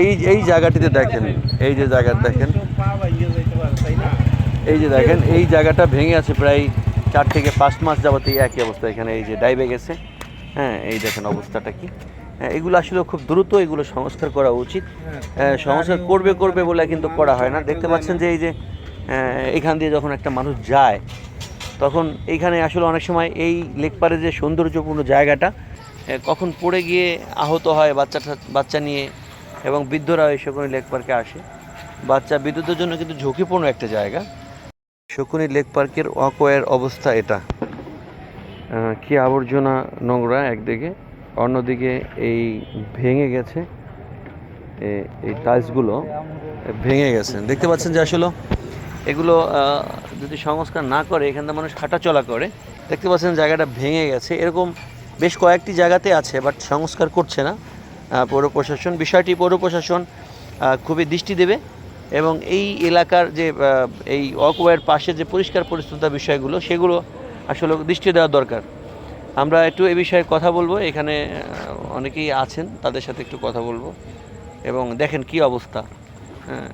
এই এই জায়গাটিতে দেখেন এই যে জায়গা দেখেন। এই যে দেখেন এই জায়গাটা ভেঙে আছে প্রায় চার থেকে পাঁচ মাস যাবত এই একই অবস্থা। এখানে এই যে ডাইবে গেছে। হ্যাঁ এই দেখেন অবস্থাটা কি। হ্যাঁ, এগুলো আসলে খুব দ্রুত এগুলো সংস্কার করা উচিত। হ্যাঁ, সংস্কার করবে করবে বলে কিন্তু করা হয় না। দেখতে পাচ্ছেন যে এই যে আহ, এখান দিয়ে যখন একটা মানুষ যায় তখন এইখানে আসলে অনেক সময় এই লেকপাড়ের যে সৌন্দর্যপূর্ণ জায়গাটা কখন পড়ে গিয়ে আহত হয় বাচ্চাটা বাচ্চা নিয়ে এবং বৃদ্ধরা এই শকুনি লেক পার্কে আসে। বাচ্চা বিদ্যুতের জন্য কিন্তু ঝুঁকিপূর্ণ একটা জায়গা। শকুনি লেক পার্কের অকোয়ের অবস্থা এটা। কি আবর্জনা নোংরা একদিকে, অন্যদিকে এই ভেঙে গেছে। এই টাইলসগুলো ভেঙে গেছে। দেখতে পাচ্ছেন যে আসলে এগুলো যদি সংস্কার না করে, এখান মানুষ হাঁটা চলা করে, দেখতে পাচ্ছেন জায়গাটা ভেঙে গেছে। এরকম বেশ কয়েকটি জায়গাতে আছে, বাট সংস্কার করছে না। পৌর প্রশাসন, বিষয়টি পৌর প্রশাসন খুবই দৃষ্টি দেবে এবং এই এলাকার যে এই অকওয়ের পাশে যে পরিষ্কার পরিচ্ছন্নতা বিষয়গুলো, সেগুলো আসলে দৃষ্টি দেওয়া দরকার। আমরা একটু এ বিষয়ে কথা বলব, এখানে অনেকেই আছেন, তাদের সাথে একটু কথা বলব। এবং দেখেন কি অবস্থা। হ্যাঁ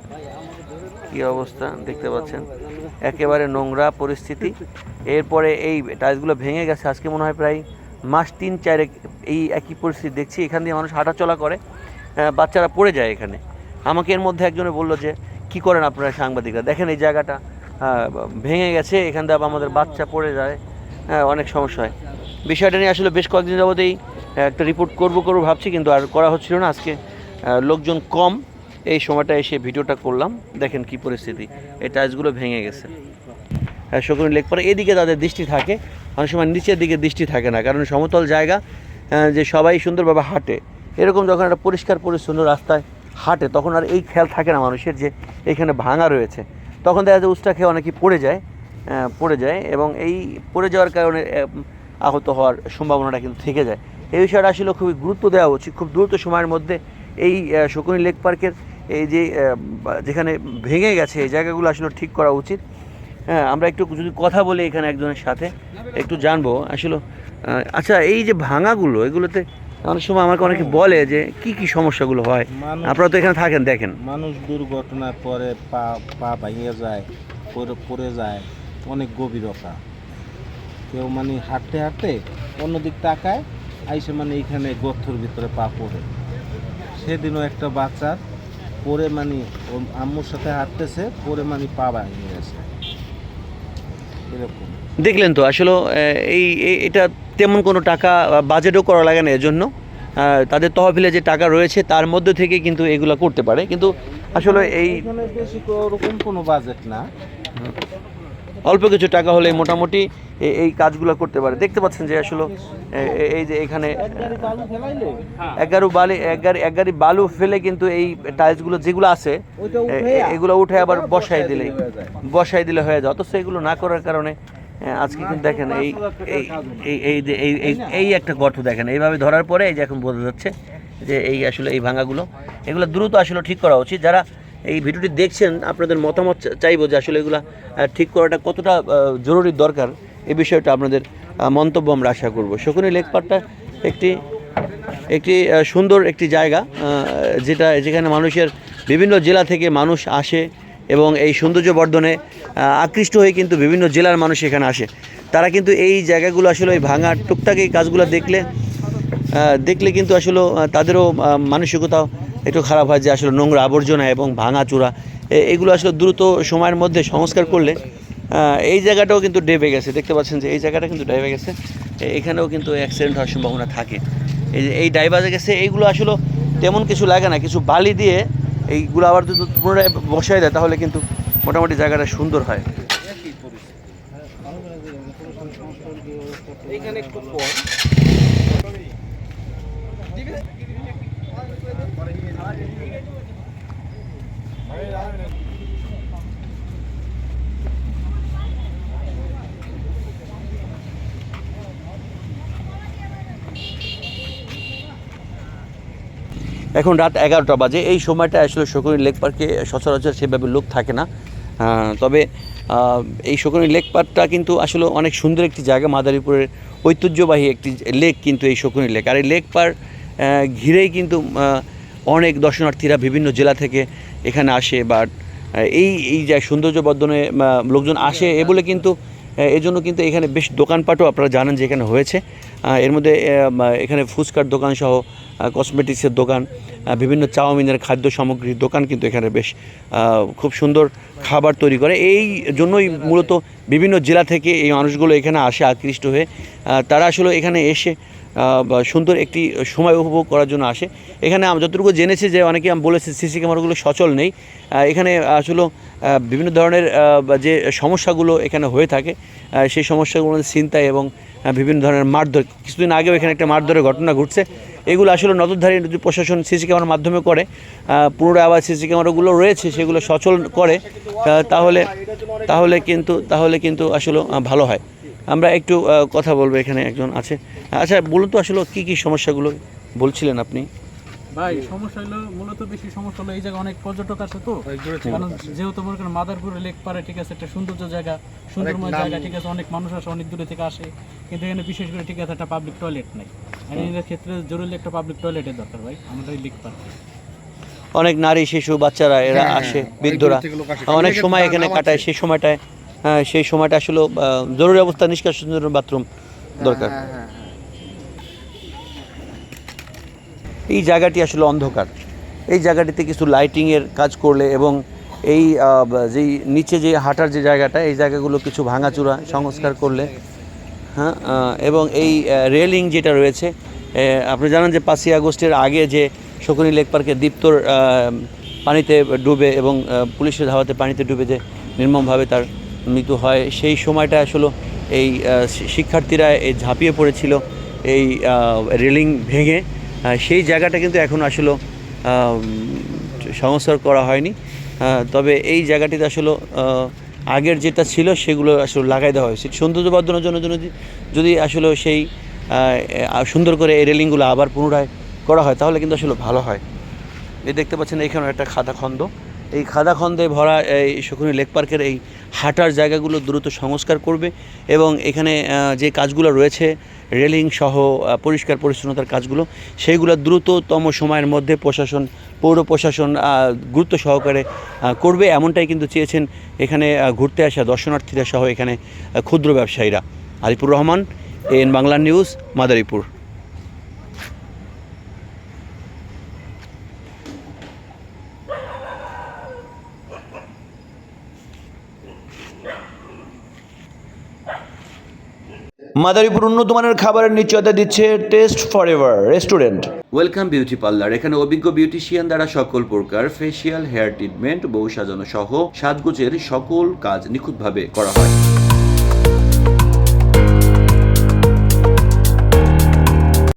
কি অবস্থা দেখতে পাচ্ছেন। একেবারে নোংরা পরিস্থিতি। এরপরে এই টাইলসগুলো ভেঙে গেছে, আজকে মনে হয় প্রায় মাস তিন চারেক এই একই পরিস্থিতি দেখছি এখান দিয়ে মানুষ হাঁটাচলা করে বাচ্চারা পড়ে যায় এখানে। আমাকে এর মধ্যে একজনে বলল যে কি করেন আপনারা সাংবাদিকরা? দেখেন এই জায়গাটা ভেঙে গেছে এখান আবার আমাদের বাচ্চা পড়ে যায় হ্যাঁ, অনেক সমস্যা হয়। বিষয়টা নিয়ে আসলে বেশ কয়েকদিন যাবতেই একটা রিপোর্ট করব করব ভাবছি কিন্তু আর করা হচ্ছিল না। আজকে লোকজন কম এই সময়টা এসে ভিডিওটা করলাম। দেখেন কি পরিস্থিতি এই টাইলসগুলো ভেঙে গেছে। শকুনি লেক পরে এদিকে তাদের দৃষ্টি থাকে। অনেক সময় নিচের দিকে দৃষ্টি থাকে না, কারণ সমতল জায়গা যে সবাই সুন্দরভাবে হাঁটে। এরকম যখন একটা পরিষ্কার, পরিচ্ছন্ন রাস্তায় হাঁটে, তখন আর এই খেয়াল থাকে না মানুষের যে এখানে ভাঙা রয়েছে। তখন দেখা যায় উস্টা খেয়ে অনেকেই পড়ে যায় পড়ে যায় এবং এই পড়ে যাওয়ার কারণে আহত হওয়ার সম্ভাবনাটা কিন্তু থেকে যায়। এই বিষয়টা আসলে খুবই গুরুত্ব দেওয়া উচিত। খুব দ্রুত সময়ের মধ্যে এই শকুনি লেক পার্কের এই যে যেখানে ভেঙে গেছে, এই জায়গাগুলো আসলে ঠিক করা উচিত। হ্যাঁ আমরা একটু যদি কথা বলি এখানে একজনের সাথে একটু জানব। আসলে আচ্ছা এই যে ভাঙাগুলো এগুলোতে অনেক সময় আমাকে অনেকে বলে যে কি কি সমস্যাগুলো হয়। আপনারা তো এখানে থাকেন দেখেন। মানুষ দুর্ঘটনার পরে পা পা ভেঙে যায় পরে পড়ে যায় অনেক গভীরতা কেউ মানে হাঁটতে হাঁটতে অন্যদিক তাকায় আইসে মানে এইখানে গর্থর ভিতরে পা পড়ে। সেদিনও একটা বাচ্চার পরে মানে আম্মুর সাথে হাঁটতেছে পরে মানে পা ভাঙিয়ে গেছে। দেখলেন তো আসলে এই এটা তেমন কোনো টাকা বাজেটও করা লাগে না এজন্য। জন্য তাদের তহবিলে যে টাকা রয়েছে তার মধ্যে থেকে কিন্তু এগুলো করতে পারে। কিন্তু আসলে এই বেশি কোনো বাজেট না। অল্প কিছু টাকা হলে মোটামুটি এই কাজগুলো করতে পারে। দেখতে পাচ্ছেন যে আসলে এই যে এখানে এক গাড়ি বালু ফেলাইলে এগারো বালি ফেলে কিন্তু এই টাইলসগুলো যেগুলো আছে এগুলো উঠে আবার বসাই দিলে হয়ে যায়। বসাই দিলে হয়ে যায়। অথচ এগুলো না করার কারণে আজকে কিন্তু দেখেন এই এই এই এই যে এই এই এই একটা গর্ত দেখেন। এইভাবে ধরার পরে এই যে এখন বোঝা যাচ্ছে যে এই আসলে এই ভাঙাগুলো এগুলো দ্রুত আসলে ঠিক করা উচিত। যারা এই ভিডিওটি দেখছেন, আপনাদের মতামত চাইব যে আসলে এগুলো ঠিক করাটা কতটা জরুরি দরকার এই বিষয়টা আপনাদের মন্তব্য আমরা আশা করব। শকুনি লেক পার্কটা একটি একটি সুন্দর একটি জায়গা যেটা, যেখানে মানুষের বিভিন্ন জেলা থেকে মানুষ আসে এবং এই সৌন্দর্য বর্ধনে আকৃষ্ট হয়ে কিন্তু বিভিন্ন জেলার মানুষ এখানে আসে। তারা কিন্তু এই জায়গাগুলো আসলে ওই ভাঙা টুকটাক কাজগুলো দেখলে দেখলে কিন্তু আসলে তাদেরও মানসিকতা একটু খারাপ হয় যে আসলে নোংরা আবর্জনা এবং ভাঙা চূড়া। এগুলো আসলে দ্রুত সময়ের মধ্যে সংস্কার করলে এই জায়গাটাও কিন্তু ডেবে গেছে। দেখতে পাচ্ছেন যে এই জায়গাটা কিন্তু ডেবে গেছে। এখানেও কিন্তু অ্যাক্সিডেন্ট হওয়ার সম্ভাবনা থাকে। এই যে, এই ডাইভারে গেছে এইগুলো আসলে তেমন কিছু লাগে না। কিছু বালি দিয়ে এইগুলো আবার যদি পুনরায় বসায় দেয়, তাহলে কিন্তু মোটামুটি জায়গাটা সুন্দর হয়। এখন রাত এগারোটা বাজে। এই সময়টা আসলে শকুনি লেক পার্কে সচরাচর সেভাবে লোক থাকে না। তবে এই শকুনি লেক পার্কটা কিন্তু আসলে অনেক সুন্দর একটি জায়গা। মাদারীপুরের ঐতিহ্যবাহী একটি লেক কিন্তু এই শকুনি লেক। আর এই লেক পার্ক ঘিরেই কিন্তু অনেক দর্শনার্থীরা বিভিন্ন জেলা থেকে এখানে আসে বা এই এই যে সৌন্দর্য বর্ধনে লোকজন আসে, এ বলে কিন্তু এজন্য কিন্তু এখানে বেশ দোকানপাটও আপনারা জানেন যে এখানে হয়েছে। এর মধ্যে এখানে ফুচকার দোকান সহ কসমেটিক্সের দোকান বিভিন্ন চাউমিনের খাদ্য সামগ্রীর দোকান কিন্তু এখানে বেশ খুব সুন্দর খাবার তৈরি করে। এই জন্যই মূলত বিভিন্ন জেলা থেকে এই মানুষগুলো এখানে আসে আকৃষ্ট হয়ে। তারা আসলে এখানে এসে সুন্দর একটি সময় উপভোগ করার জন্য আসে। এখানে আমি যতটুকু জেনেছি যে অনেকে আমি বলেছি সিসি ক্যামেরাগুলো সচল নেই। এখানে আসলে বিভিন্ন ধরনের যে সমস্যাগুলো এখানে হয়ে থাকে সেই সমস্যাগুলো ছিনতাই এবং বিভিন্ন ধরনের মারধর। কিছুদিন আগেও এখানে একটা মারধরের ঘটনা ঘটছে। এগুলো আসলে নজরদারি যদি প্রশাসন সিসি ক্যামেরার মাধ্যমে করে পুনরায় আবার সিসি ক্যামেরাগুলো রয়েছে, সেগুলো সচল করে তাহলে তাহলে কিন্তু তাহলে কিন্তু আসলে ভালো হয়। আমরা একটু কথা বলব এখানে একজন আছে। আচ্ছা বলুন তো আসলে কি কি সমস্যাগুলো বলছিলেন আপনি? ভাই সমস্যা হলো মূলত বেশি সমস্যা হলো এই জায়গায় অনেক পর্যটক আছে তো। কারণ যেহেতু মনে করেন মাদারপুরে লেক পারে ঠিক আছে একটা সৌন্দর্য জায়গা সুন্দরময় জায়গা ঠিক আছে অনেক মানুষ আসে অনেক দূরে থেকে আসে। কিন্তু এখানে বিশেষ করে ঠিক আছে একটা পাবলিক টয়লেট নেই। আর এদের ক্ষেত্রে জরুরি একটা পাবলিক টয়লেটের দরকার ভাই আমাদের লেক পার্ক অনেক নারী শিশু বাচ্চারা এরা আসে বৃদ্ধরা। অনেক সময় এখানে কাটায় সেই সময়টায় হ্যাঁ সেই সময়টা আসলে জরুরি অবস্থা নিষ্কাশনের জন্য বাথরুম দরকার। এই জায়গাটি আসলে অন্ধকার। এই জায়গাটিতে কিছু লাইটিংয়ের কাজ করলে এবং এই যেই নিচে যে হাঁটার যে জায়গাটা এই জায়গাগুলো কিছু ভাঙাচুরা সংস্কার করলে হ্যাঁ এবং এই রেলিং যেটা রয়েছে আপনি জানেন যে পাঁচই আগস্টের আগে যে শকুনি লেক পার্কে দীপ্তর পানিতে ডুবে এবং পুলিশের ধাওয়াতে পানিতে ডুবে যে নির্মমভাবে তার মৃত্যু হয়। সেই সময়টা আসলে এই শিক্ষার্থীরা এই ঝাঁপিয়ে পড়েছিল এই রেলিং ভেঙে। সেই জায়গাটা কিন্তু এখন আসলে সংস্কার করা হয়নি। তবে এই জায়গাটিতে আসলে আগের যেটা ছিল সেগুলো আসলে লাগাই দেওয়া হয়েছে। সৌন্দর্য বর্ধনের জন্য যদি যদি আসলে সেই সুন্দর করে এই রেলিংগুলো আবার পুনরায় করা হয়, তাহলে কিন্তু আসলে ভালো হয়। এই দেখতে পাচ্ছেন এখানে একটা খাদা খন্দ এই খাদা খন্দে ভরা এই শকুনি লেক পার্কের এই হাঁটার জায়গাগুলো দ্রুত সংস্কার করবে এবং এখানে যে কাজগুলো রয়েছে, রেলিং সহ পরিষ্কার পরিচ্ছন্নতার কাজগুলো, সেইগুলো দ্রুততম সময়ের মধ্যে প্রশাসন, পৌর প্রশাসন গুরুত্ব সহকারে করবে। এমনটাই কিন্তু চেয়েছেন এখানে ঘুরতে আসা দর্শনার্থীরা সহ এখানে ক্ষুদ্র ব্যবসায়ীরা। Alipur Rahman N Bangla news, Madaripur. Madaripur উন্নত মানের খাবারের নিশ্চয়তা দিচ্ছে taste for ever restaurant. Welcome beauty parlour এখানে অভিজ্ঞ বিউটিশিয়ান দ্বারা সকল প্রকার ফেসিয়াল হেয়ার ট্রিটমেন্ট বউ সাজানো সহ সাজগোজের সকল কাজ নিখুঁতভাবে করা হয়।